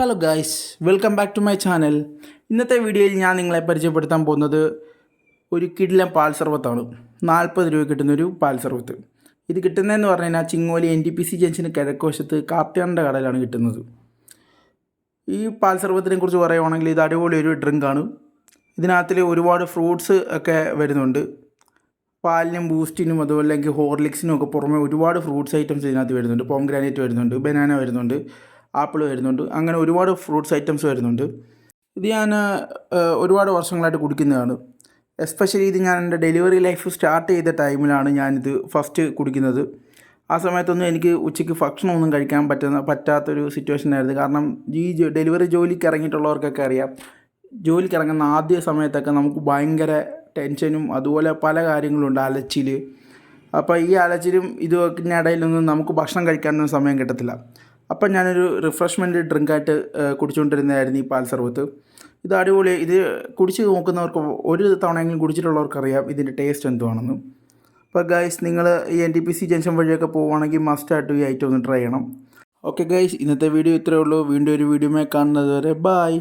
Hello guys welcome back to my channel ഇന്നത്തെ വീഡിയോയിൽ ഞാൻ നിങ്ങളെ പരിചയപ്പെടുത്താൻ പോകുന്നത് ഒരു കിഡ്ലൻ പാൽ സർവത്താണ് നാൽപ്പത് രൂപ കിട്ടുന്നൊരു പാൽ സർവത്ത് ഇത് കിട്ടുന്നതെന്ന് പറഞ്ഞു കഴിഞ്ഞാൽ Chingoli N T P C junction കിഴക്കുവശത്ത് കാർത്തിയാണ്ട കടയിലാണ് കിട്ടുന്നത്. ഈ പാൽ സർവത്തിനെ കുറിച്ച് പറയുവാണെങ്കിൽ ഇത് അടിപൊളി ഒരു ഡ്രിങ്കാണ് ഇതിനകത്തിൽ ഒരുപാട് ഫ്രൂട്ട്സ് ഒക്കെ വരുന്നുണ്ട്. പാലിനും ബൂസ്റ്റിനും അതുപോലെ അല്ലെങ്കിൽ ഹോർലിക്സിനും ഒക്കെ പുറമെ ഒരുപാട് ഫ്രൂട്ട്സ് ഐറ്റംസ് ഇതിനകത്ത് വരുന്നുണ്ട്. പോംഗ്രാനൈറ്റ് വരുന്നുണ്ട്. ബനാന വരുന്നുണ്ട്. ആപ്പിൾ വരുന്നുണ്ട്. അങ്ങനെ ഒരുപാട് ഫ്രൂട്ട്സ് ഐറ്റംസ് വരുന്നുണ്ട്. ഇത് ഞാൻ ഒരുപാട് വർഷങ്ങളായിട്ട് കുടിക്കുന്നതാണ്. എസ്പെഷ്യലി ഇത് ഞാൻ എന്റെ ഡെലിവറി ലൈഫ് സ്റ്റാർട്ട് ചെയ്ത ടൈമിലാണ് ഞാനിത് ഫസ്റ്റ് കുടിക്കുന്നത്. ആ സമയത്തൊന്നും എനിക്ക് ഉച്ചയ്ക്ക് ഭക്ഷണമൊന്നും കഴിക്കാൻ പറ്റുന്ന പറ്റാത്തൊരു സിറ്റുവേഷൻ ആയിരുന്നു കാരണം ഈ ഡെലിവറി ജോലിക്ക് ഇറങ്ങിയിട്ടുള്ളവർക്കൊക്കെ അറിയാം. ജോലിക്ക് ഇറങ്ങുന്ന ആദ്യ സമയത്തൊക്കെ നമുക്ക് ഭയങ്കര ടെൻഷനും അതുപോലെ പല കാര്യങ്ങളുണ്ട് അലച്ചിൽ അപ്പോൾ ഈ അലച്ചിലും ഇതൊക്കെ ഇടയിലൊന്നും നമുക്ക് ഭക്ഷണം കഴിക്കാനൊന്നും സമയം കിട്ടത്തില്ല. അപ്പം ഞാനൊരു റിഫ്രഷ്മെന്റ് ഡ്രിങ്കായിട്ട് കുടിച്ചുകൊണ്ടിരുന്നതായിരുന്നു ഈ പാൽ സർബത്ത് ഇത് അടിപൊളി. ഇത് കുടിച്ച് നോക്കുന്നവർക്ക് ഒരു തവണയെങ്കിലും കുടിച്ചിട്ടുള്ളവർക്കറിയാം ഇതിന്റെ ടേസ്റ്റ് എന്തുവാണെന്ന്. അപ്പോൾ ഗൈസ് നിങ്ങൾ ഈ N T P C junction വഴിയൊക്കെ പോവുകയാണെങ്കിൽ മസ്റ്റായിട്ട് ഈ ഐറ്റം ഒന്ന് ട്രൈ ചെയ്യണം. ഓക്കെ ഗൈസ് ഇന്നത്തെ വീഡിയോ ഇത്രയേ ഉള്ളൂ. വീണ്ടും ഒരു വീഡിയോമായി കാണുന്നത് വരെ ബായ്